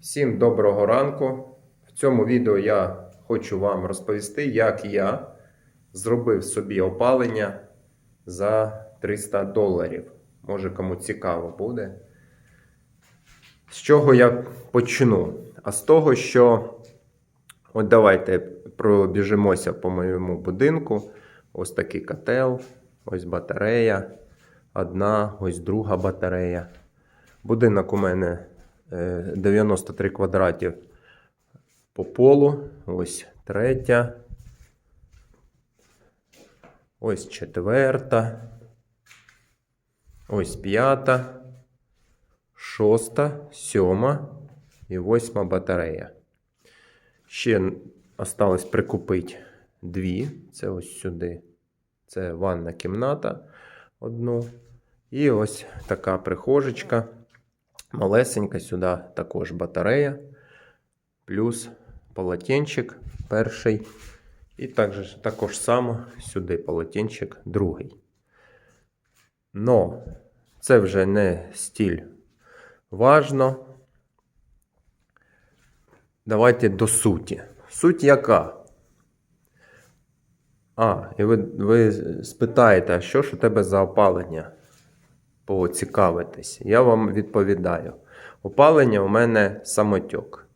Всім доброго ранку. В цьому відео я хочу вам розповісти, як я зробив собі опалення за 300 доларів. Може, кому цікаво буде. З чого я почну? А з того, що от давайте пробіжимося по моєму будинку. Ось такий котел, ось батарея, одна, ось друга батарея. Будинок у мене 93 квадратів по полу. Ось третя. Ось четверта. Ось п'ята. Шоста, сьома і восьма батарея. Ще осталось прикупити дві. Це ось сюди. Це ванна кімната одну. І ось така прихожечка. Малесенька сюди також батарея. Плюс полотенчик перший. І також, також само сюди полотенчик другий. Но це вже не стіль важно. Давайте до суті. Суть яка? А, і ви, ви спитаєте, а що ж у тебе за опалення? Поцікавитись. Я вам відповідаю. Опалення у мене самотьок,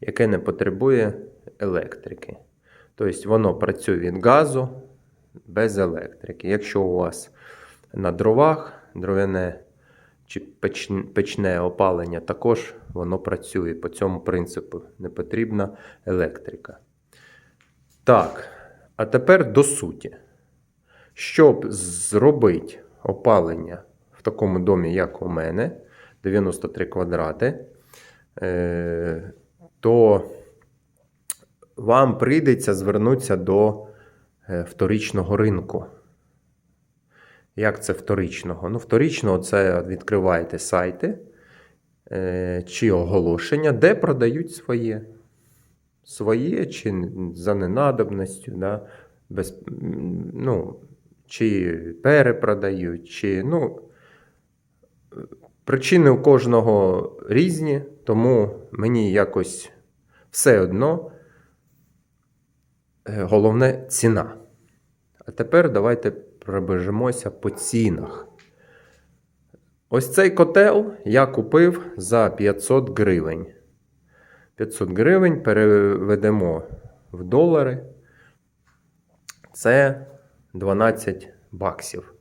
яке не потребує електрики. Тобто воно працює від газу без електрики. Якщо у вас на дровах дров'яне чи печне опалення, також воно працює по цьому принципу. Не потрібна електрика. Так, а тепер до суті. Щоб зробити опалення в такому домі, як у мене, 93 квадрати, е, то вам прийдеться звернутися до е, вторичного ринку. Як це вторичного? Ну, вторичного це відкриваєте сайти е, чи оголошення, де продають своє. Своє чи за ненадобністю, да, без, ну, чи перепродають, чи. Ну, причини у кожного різні, тому мені якось все одно. Е, Головне ціна. А тепер давайте пробежимося по цінах. Ось цей котел я купив за 500 гривень. 500 гривень переведемо в долари. Це 12 баксів.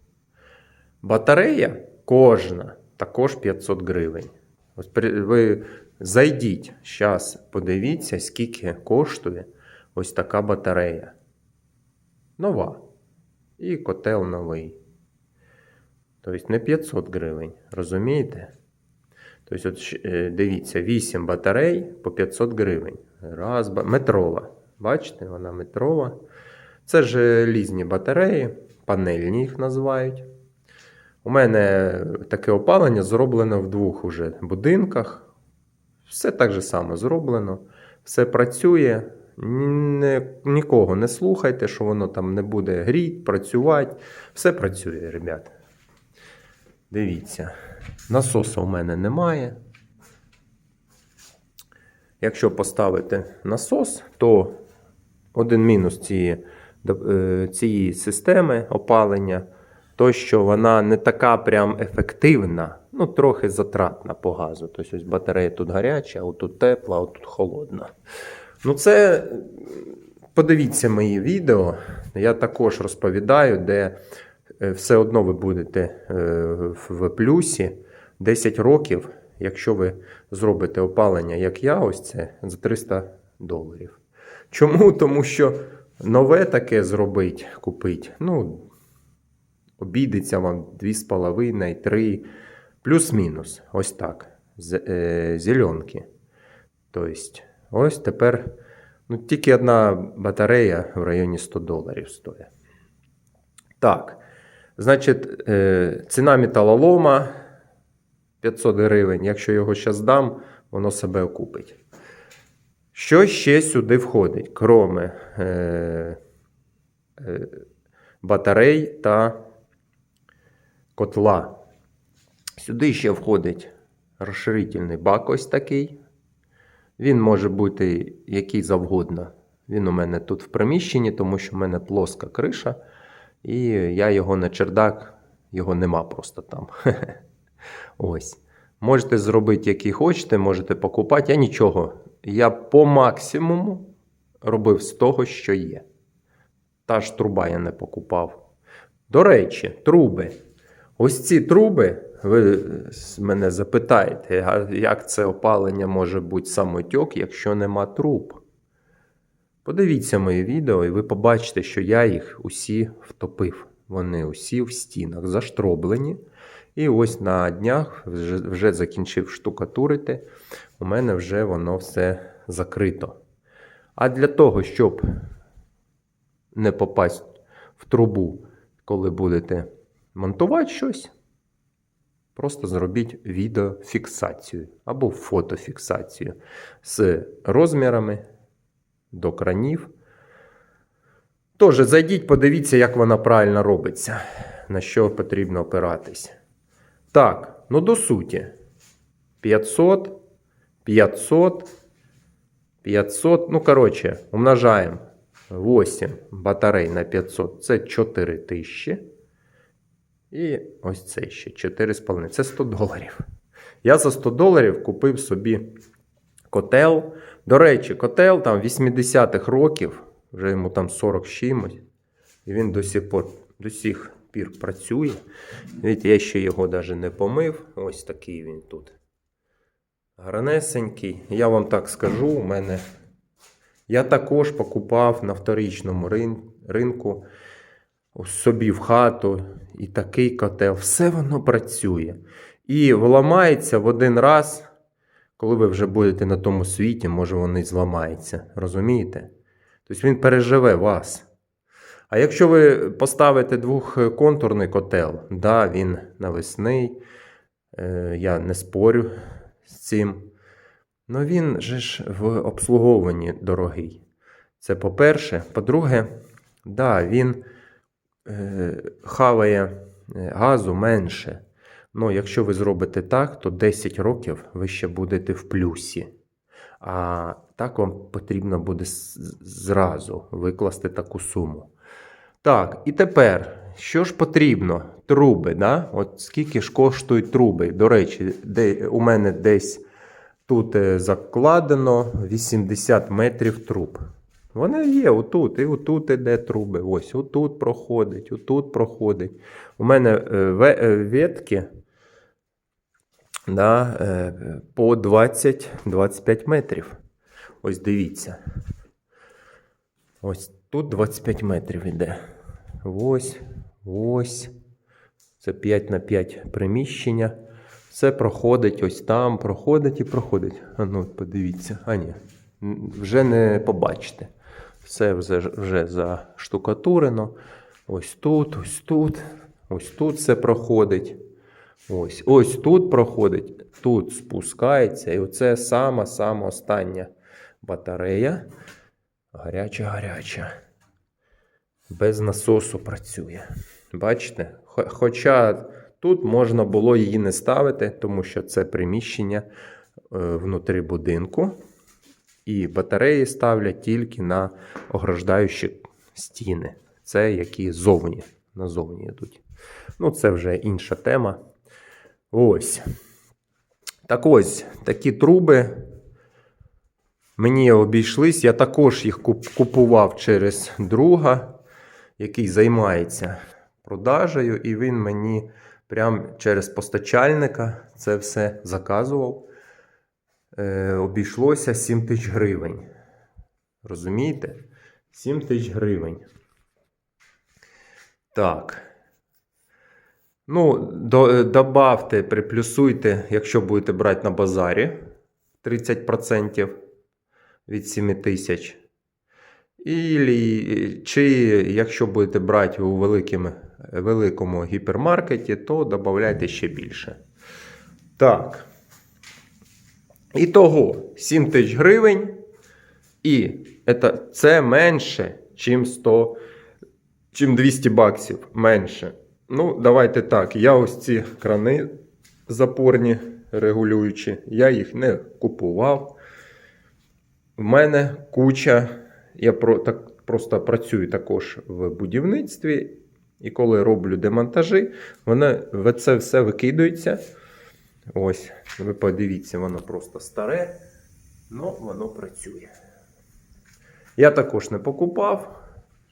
Батарея кожна також 500 гривень. Ось ви зайдіть зараз, подивіться, скільки коштує ось така батарея. Нова. І котел новий. Тобто не 500 гривень, розумієте? Тобто, от, е, дивіться, 8 батарей по 500 гривень. Раз, метрова. Бачите, вона метрова. Це желізні батареї, панельні їх називають. У мене таке опалення зроблено в двох уже будинках. Все так же само зроблено. Все працює. Не, нікого не слухайте, що воно там не буде гріти, працювати. Все працює, ребят. Дивіться. Насосу у мене немає. Якщо поставити насос, то один мінус цієї, е, цієї системи опалення, то що вона не така прям ефективна, ну трохи затратна по газу. Тобто ось батарея тут гаряча, а тут тепла, а тут холодна. Ну, це подивіться мої відео. Я також розповідаю, де е, все одно ви будете е, в плюсі 10 років, якщо ви зробите опалення, як я, ось це за 300 доларів. Чому? Тому що нове таке зробить, купить, ну, обійдеться вам 2,5, 3, плюс-мінус. Ось так. Е, зеленки. Тобто, ось тепер ну, тільки одна батарея в районі 100 доларів стоїть. Так. Значить, е, ціна металолома 500 гривень. Якщо його зараз дам, воно себе окупить. Що ще сюди входить, кроме е, е, батарей та котла? Сюди ще входить розширительний бак ось такий. Він може бути який завгодно. Він у мене тут в приміщенні, тому що в мене плоска криша, і я його на чердак, його нема просто там. Ось. Можете зробити, який хочете, можете покупати. Я нічого. Я по максимуму робив з того, що є. Та ж труба я не покупав. До речі, труби. Ось ці труби, ви мене запитаєте, а як це опалення може бути самотьок, якщо нема труб? Подивіться моє відео, і ви побачите, що я їх усі втопив. Вони усі в стінах заштроблені. І ось на днях вже, закінчив штукатурити. У мене вже воно все закрито. А для того, щоб не попасть в трубу, коли будете монтувати щось, просто зробіть відеофіксацію або фотофіксацію з розмірами до кранів. Тож, зайдіть, подивіться, як вона правильно робиться, на що потрібно опиратись. Так, ну до суті. 500, 500, 500. Ну, коротше, умножаємо 8 батарей на 500. Це 4000. І ось це ще 4,5. Це 100 доларів. Я за 100 доларів купив собі котел. До речі, котел там 80-х років, вже йому там 40 чимось. І він до сих пор, до сих пір працює. Видите, я ще його навіть не помив. Ось такий він тут. Гарнесенький. Я вам так скажу, у мене. Я також покупав на вторичному рин- ринку собі в хату і такий котел. Все воно працює. І вламається в один раз, коли ви вже будете на тому світі, може воно і зламається. Розумієте? Тобто він переживе вас. А якщо ви поставите двохконтурний котел, да, він навесний, е, я не спорю з цим. Ну він же ж в обслуговуванні дорогий. Це по-перше. По-друге, да, він хаває е, газу менше. Ну, якщо ви зробите так, то 10 років ви ще будете в плюсі. А так вам потрібно буде зразу викласти таку суму. Так, і тепер, що ж потрібно? Труби, да? От скільки ж коштують труби? До речі, де, у мене десь тут е, закладено 80 метрів труб. Вони є отут, і отут іде труби. Ось, отут проходить, отут проходить. У мене е, е, ветки да, е, по 20-25 метрів. Ось дивіться. Ось тут 25 метрів іде. Ось, ось. Це 5 на 5 приміщення. Все проходить ось там, проходить і проходить. А ну, подивіться. А ні, вже не побачите. Все вже, вже заштукатурено. Ось тут, ось тут, ось тут все проходить. Ось, ось тут проходить, тут спускається. І оце сама сама остання батарея. Гаряча, гаряча. Без насосу працює. Бачите? Хоча тут можна було її не ставити, тому що це приміщення е, внутрі будинку. І батареї ставлять тільки на ограждаючі стіни. Це які зовні, назовні йдуть. Ну, це вже інша тема. Ось. Так ось, такі труби мені обійшлись. Я також їх купував через друга, який займається продажею, і він мені прямо через постачальника це все заказував. Е, обійшлося 7 тисяч гривень. Розумієте? 7 тисяч гривень. Так. Ну, до, е, добавте, приплюсуйте, якщо будете брати на базарі 30% від 7 тисяч. Ілі, чи якщо будете брати у великим, великому гіпермаркеті, то додавайте ще більше. Так. І того 7 тисяч гривень. І це, менше, чим 100, чим 200 баксів. Менше. Ну, давайте так. Я ось ці крани запорні регулюючі, я їх не купував. в мене куча. Я про, так, просто працюю також в будівництві, і коли роблю демонтажі, воно це все викидується. Ось, ви подивіться, воно просто старе, але воно працює. Я також не покупав.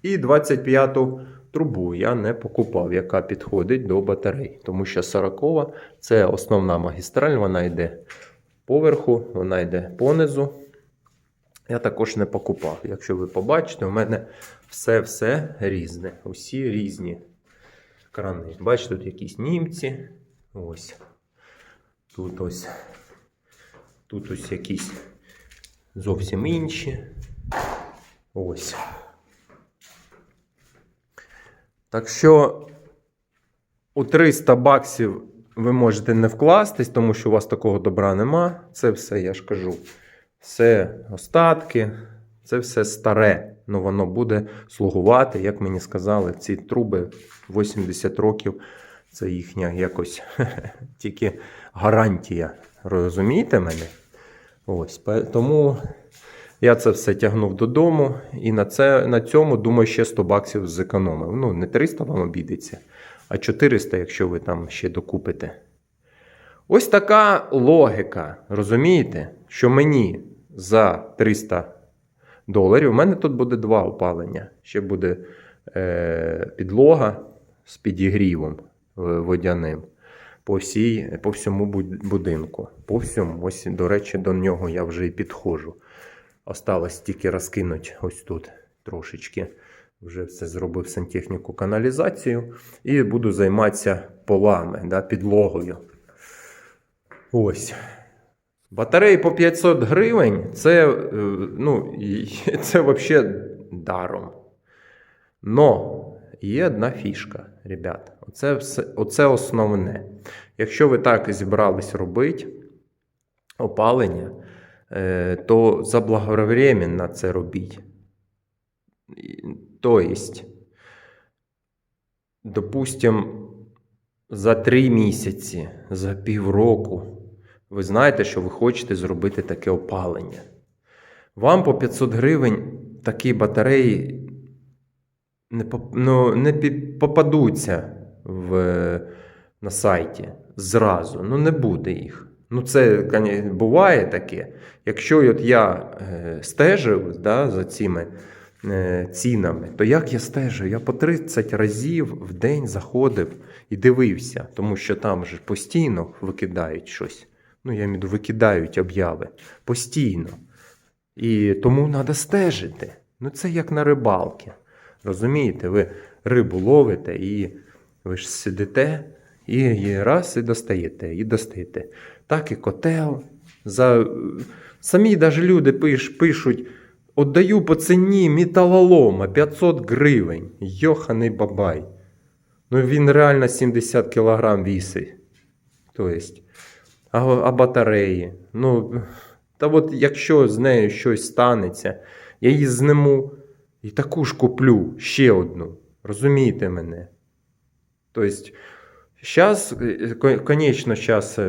І 25-ту трубу я не покупав, яка підходить до батарей. Тому що 40 це основна магістраль, вона йде поверху, вона йде понизу. Я також не покупав. Якщо ви побачите, у мене все-все різне. Усі різні крани. Бачите, тут якісь німці. Ось. Тут ось. Тут ось якісь зовсім інші. Ось. Так що у 300 баксів ви можете не вкластись, тому що у вас такого добра нема. Це все, я ж кажу, все остатки, це все старе. Ну воно буде слугувати, як мені сказали, ці труби 80 років. Це їхня якось тільки гарантія. Розумієте мене? Ось. Тому я це все тягнув додому, і на, це, на цьому, думаю, ще 100 баксів зекономив. Ну, не 300 вам обійдеться, а 400, якщо ви там ще докупите. Ось така логіка. Розумієте, що мені за 300 доларів, у мене тут буде два опалення. Ще буде е, підлога з підігрівом е, водяним по, всій, по всьому будинку. По всьому, ось, до речі, до нього я вже і підходжу. Осталось тільки розкинути ось тут трошечки. Вже все зробив сантехніку каналізацію і буду займатися полами, да, підлогою. Ось. Батареї по 500 гривень це, е, ну, це взагалі даром. Но є одна фішка, ребят. Оце, все, оце основне. Якщо ви так і зібрались робити опалення, е, то заблаговременно це робіть. І- То допустим, за три місяці, за півроку, ви знаєте, що ви хочете зробити таке опалення. Вам по 500 гривень такі батареї не, ну, не попадуться в, на сайті зразу. Ну, не буде їх. Ну, це буває таке. Якщо от я е, стежив да, за цими е, цінами, то як я стежив? Я по 30 разів в день заходив і дивився, тому що там же постійно викидають щось. Ну, я виду, викидають обяви. Постійно. І тому треба стежити. Ну, це як на рибалки. Розумієте, ви рибу ловите і ви ж сидите і, раз і достаєте, і достаєте. Так і котел. За... Самі навіть люди пиш, пишуть: отдаю по ціні металолома 500 гривень. Йоханий бабай. Ну він реально 70 кілограм вісить. Тобто, а, а батареї? Ну, та от якщо з нею щось станеться, я її зниму і таку ж куплю ще одну. Розумієте мене? Тобто, зараз, звісно, зараз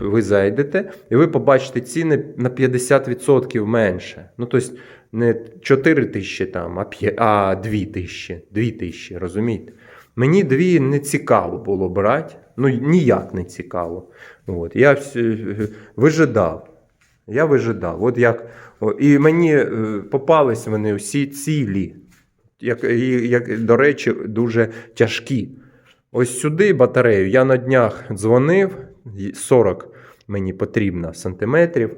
ви зайдете і ви побачите ціни на 50% менше. Ну, тобто, не 4 тисячі а, 5, а 2 тисячі. 2 тисячі, розумієте? Мені дві не цікаво було брати. Ну, ніяк не цікаво. От. Я вижидав. Я вижидав. От як, і мені е, попались вони всі цілі, як, як, до речі, дуже тяжкі. Ось сюди батарею я на днях дзвонив, 40 мені потрібно сантиметрів.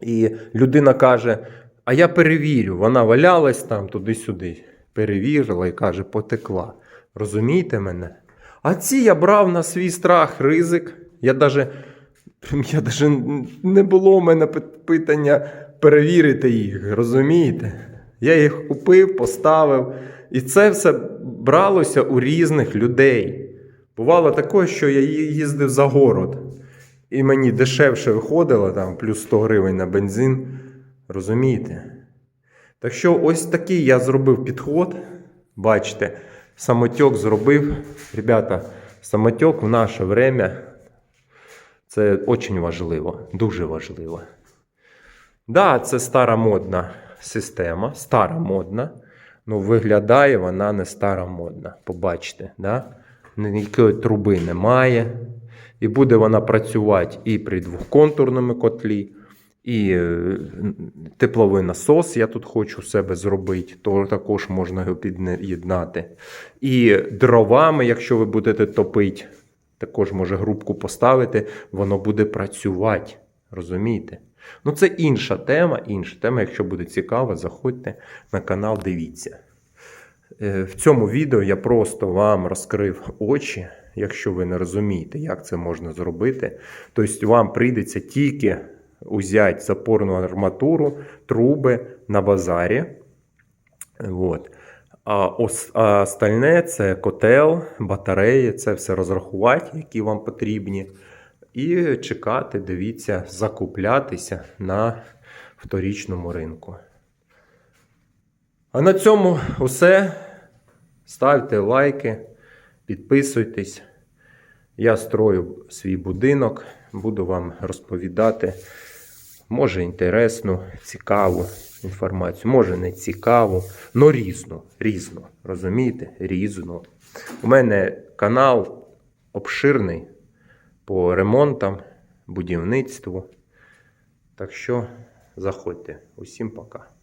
І людина каже: А я перевірю, вона валялась там туди-сюди. Перевірила і каже, потекла. Розумієте мене? А ці я брав на свій страх ризик. Я даже, я даже не було в мене питання перевірити їх, розумієте? Я їх купив, поставив. І це все бралося у різних людей. Бувало таке, що я їздив за город, і мені дешевше виходило, там, плюс 100 гривень на бензин. Розумієте? Так що ось такий я зробив підход. Бачите, самотек зробив. Ребята, самотек в наше время це дуже важливо, дуже важливо. Да, це стара модна система, стара модна. Ну, виглядає вона не стара модна. Побачите, да? ніякої труби немає. І буде вона працювати і при двохконтурному котлі, і е, тепловий насос я тут хочу себе зробити, то також можна його під'єднати. І дровами, якщо ви будете топити, також може грубку поставити, воно буде працювати. Розумієте? Ну, це інша тема, інша тема. Якщо буде цікаво, заходьте на канал, дивіться. Е, В цьому відео я просто вам розкрив очі, якщо ви не розумієте, як це можна зробити. Тобто вам прийдеться тільки узяти запорну арматуру, труби на базарі. От. А ос- а остальне це котел, батареї, це все розрахувати, які вам потрібні. І чекати, дивіться, закуплятися на вторічному ринку. А на цьому все. Ставте лайки, підписуйтесь. Я строю свій будинок, буду вам розповідати, може інтересну, цікаву інформацію, може не цікаву, але різну, різно. Розумієте? Різну. У мене канал обширний по ремонтам, будівництву. Так що заходьте. Усім пока.